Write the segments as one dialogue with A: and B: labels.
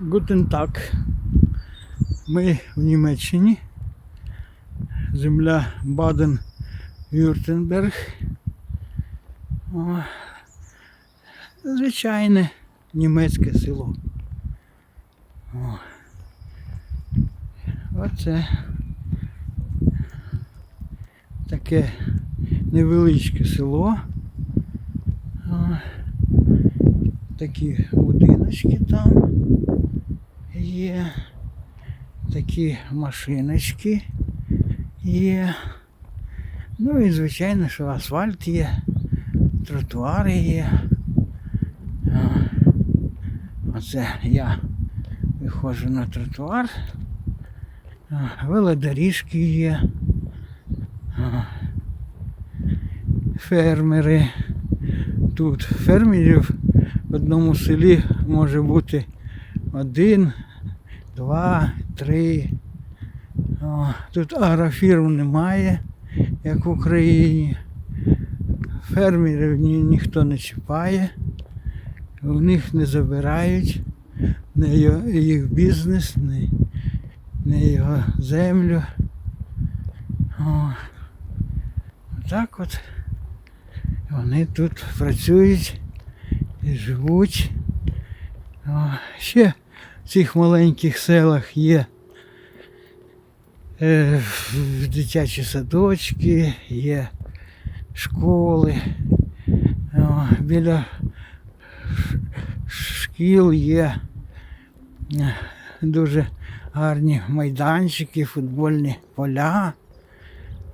A: Гутен так. Ми в Німеччині. Земля Баден-Вюртенберг. О, Звичайне німецьке село. О. Оце таке невеличке село. Такі будиночки там є. Такі машиночки є. Ну і звичайно, що асфальт є, тротуари є. Оце я виходжу на тротуар. Велодоріжки є. Фермери. Тут фермерів в одному селі може бути один, два, три. О, тут агрофірм немає, як в Україні. Фермерів ні, ніхто не чіпає, у них не забирають не їх бізнес, не, не його землю. О, так от вони тут працюють і живуть. Ще в цих маленьких селах є е, дитячі садочки, є школи. Біля шкіл є е, дуже гарні майданчики, футбольні поля.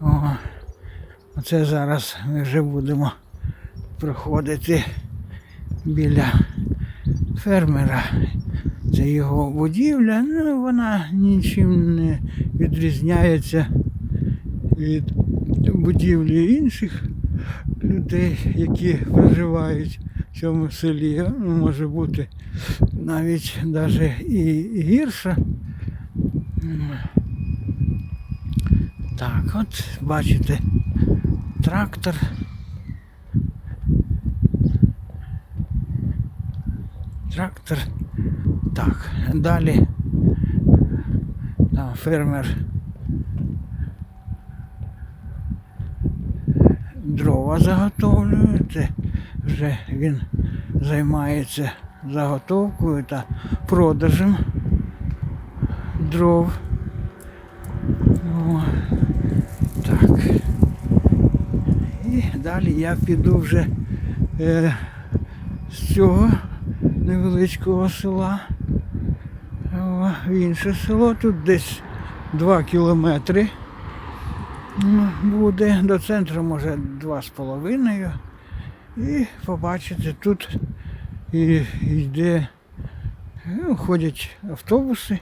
A: О, оце зараз ми вже будемо проходити біля фермера. Це його будівля, ну вона нічим не відрізняється від будівлі інших людей, які проживають в цьому селі. Ну, може бути навіть навіть і гірша. Так, от бачите, трактор. Трактор. Так, далі. Там фермер. Дрова заготовлює. Це вже він займається заготовкою та продажем дров. О, так. І далі я піду вже е, з цього невеличкого села в інше село. Тут десь 2 кілометри буде. До центру може два з половиною. І побачите, тут і йде, ну, ходять автобуси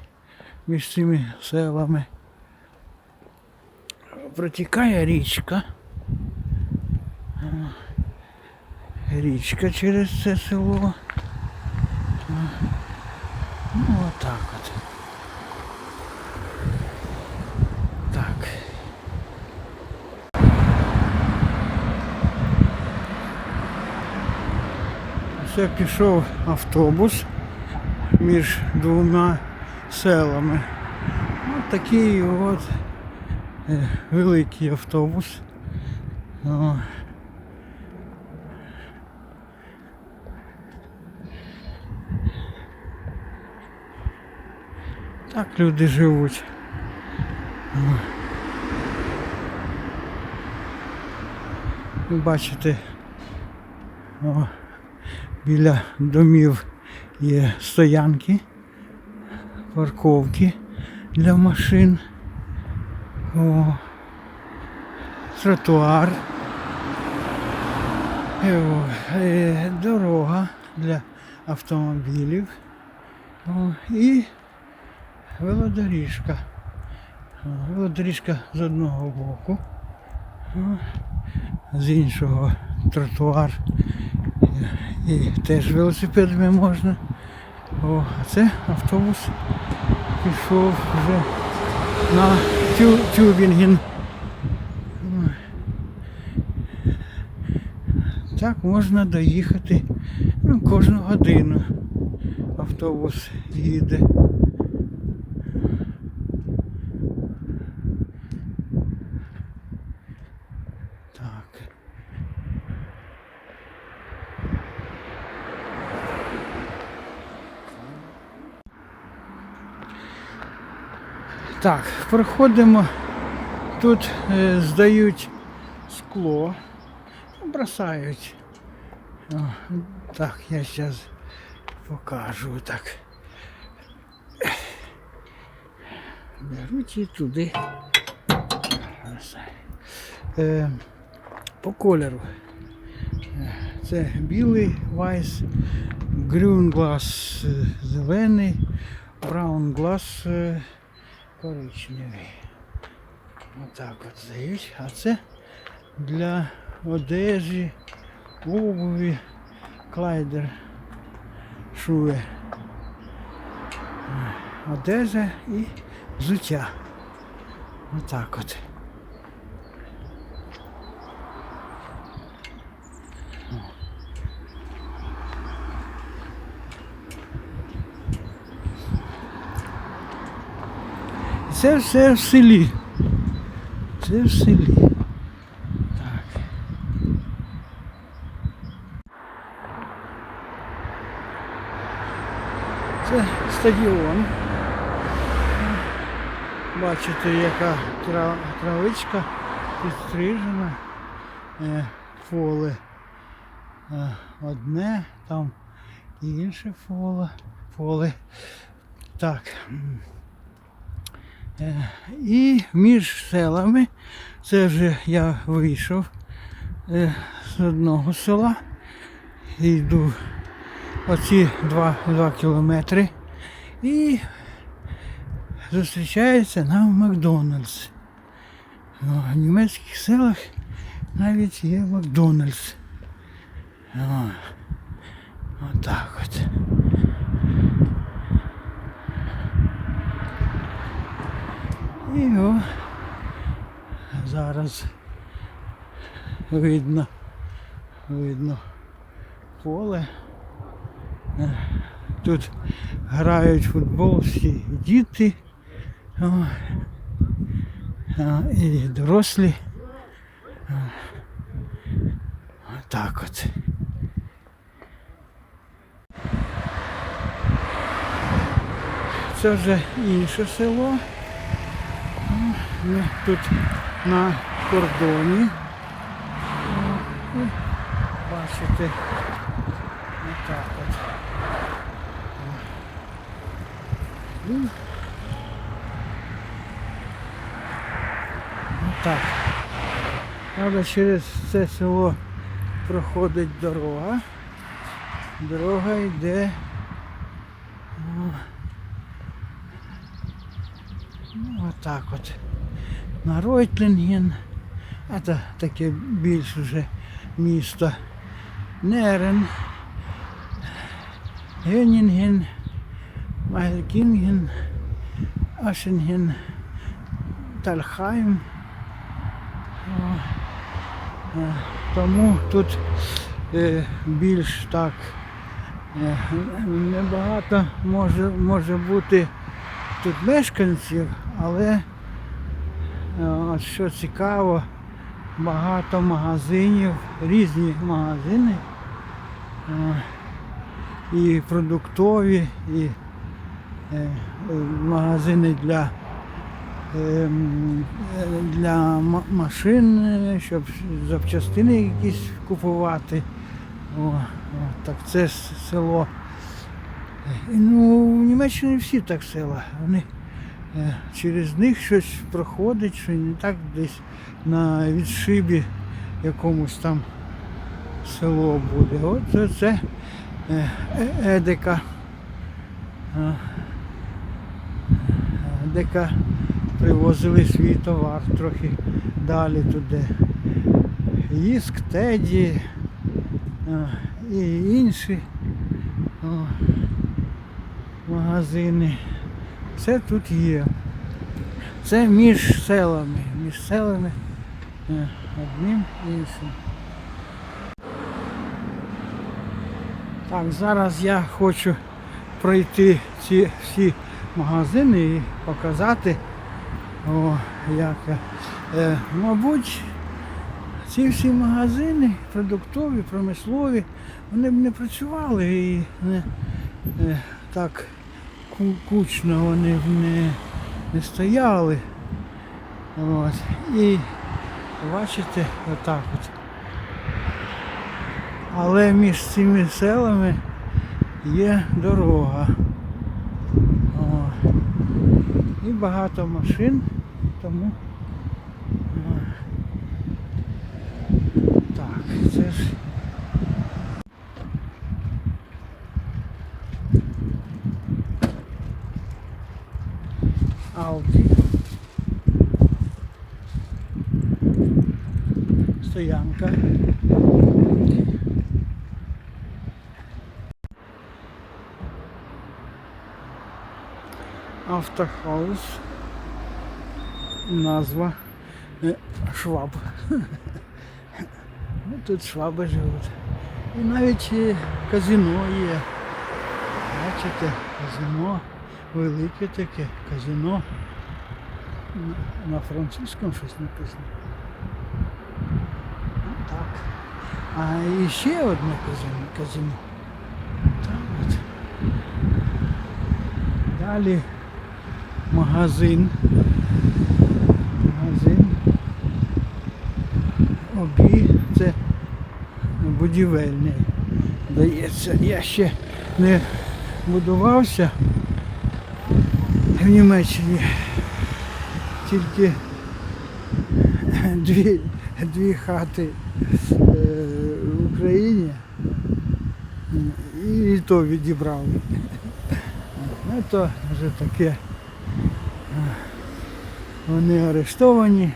A: між цими селами. Протікає річка. Річка через це село. Ну, отак от. Так. Це пішов автобус між двома селами. Ось такий от е, великий автобус. О. Так люди живуть. Бачите, о, біля домів є стоянки, парковки для машин, о, тротуар, е, о, е, дорога для автомобілів. О, і велодоріжка. Велодоріжка з одного боку, з іншого тротуар. І теж велосипедами можна. О, а це автобус пішов вже на Тю, Тюбінген. Так можна доїхати ну, кожну годину. Автобус їде. Так. Так, проходимо. Тут е, здають скло, бросають. О, так, я зараз покажу так. Беруть і туди. Е, по кольору. Це білий вайс, грюнглас е, зелений, браунглас е, коричневий. Отак от здають. А це для одежі, обуві, клайдер, шуви. Одежа і взуття. Отак от. Це все в селі. Це в селі. Так. Це стадіон. Бачите, яка тра- травичка підстрижена. Е, Поле е, одне, там інше поле. поле. Так. Е, І між селами, це вже я вийшов е, з одного села. Йду оці два, два кілометри і зустрічається нам Макдональдс. В німецьких селах навіть є Макдональдс. Отак от. І о, зараз видно, видно поле. Е, Тут грають футбол всі діти о, і дорослі. Так от. Це вже інше село. Ми тут на кордоні. Бачите. Отак от. І Отак. Правда, через це село проходить дорога. Дорога йде. Ну, отак от. На Ройтлінген. А це таке більш вже місто. Нерен. Генінген. Майлькінген. Ашенген. Тальхайм. Е, Тому тут е, більш так е, небагато може, може бути тут мешканців, але що цікаво, багато магазинів, різні магазини. е, І продуктові, і е, магазини для, е, для машин, щоб запчастини якісь купувати. О, так це село. Ну, в Німеччині всі так села. Вони через них щось проходить, що не так десь на відшибі якомусь там село буде. От це, е, е- Едека. Е, Едека привозили свій товар трохи далі туди. Їск, Теді е, і інші. Магазини. Все тут є. це між селами. Між селами е, одним і іншим. Так, зараз я хочу пройти ці всі магазини і показати, о, як, е, мабуть, ці всі магазини, продуктові, промислові, вони б не працювали і не е, так кучно вони не, не стояли. От. І бачите, отак от. Але між цими селами є дорога. О. І багато машин, тому так, це ж. Стоянка. Автохаус. Назва е, Шваб. Ну, тут шваби живуть. І навіть е, казино є. Бачите, казино, велике таке казино. На- французькому щось написано. Так. А і ще одне казино. казино. Так от. Далі магазин. Магазин. Обі це будівельний. Дається. Я ще не будувався в Німеччині. Тільки дві, дві хати в Україні. І то відібрали. Ну то вже таке. Вони арештовані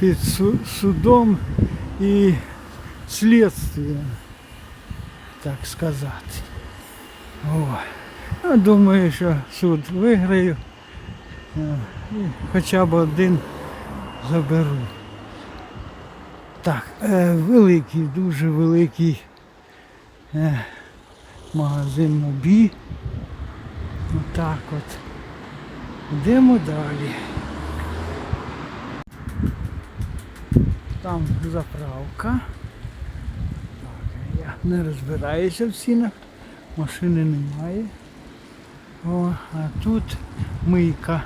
A: під су- судом і слідством, так сказати. О. Я думаю, що суд виграю. е, хоча б один заберу. Так, е, великий, дуже великий е, магазин Мобі. Отак от. Йдемо далі. Там заправка. Так, я не розбираюся в цінах. Машини немає. О, а тут мийка.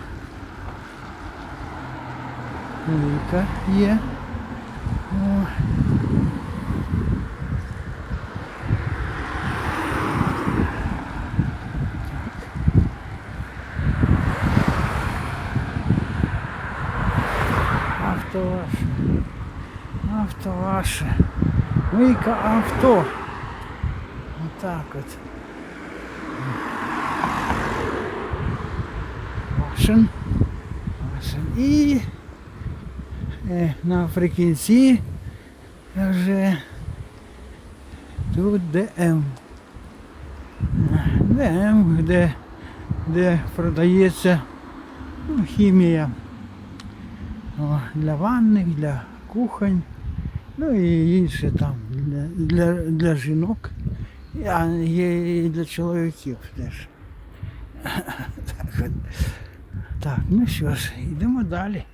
A: Мийка є. О. Автоваш. Автоваш. Мийка авто. Отак от. Машин. Машин. І е, наприкінці вже тут ДМ. ДМ, де, де продається ну, хімія. Для ванних, для кухонь, ну і інше там для, для, для жінок, а є і для чоловіків теж. Так, ну що ж, йдемо далі.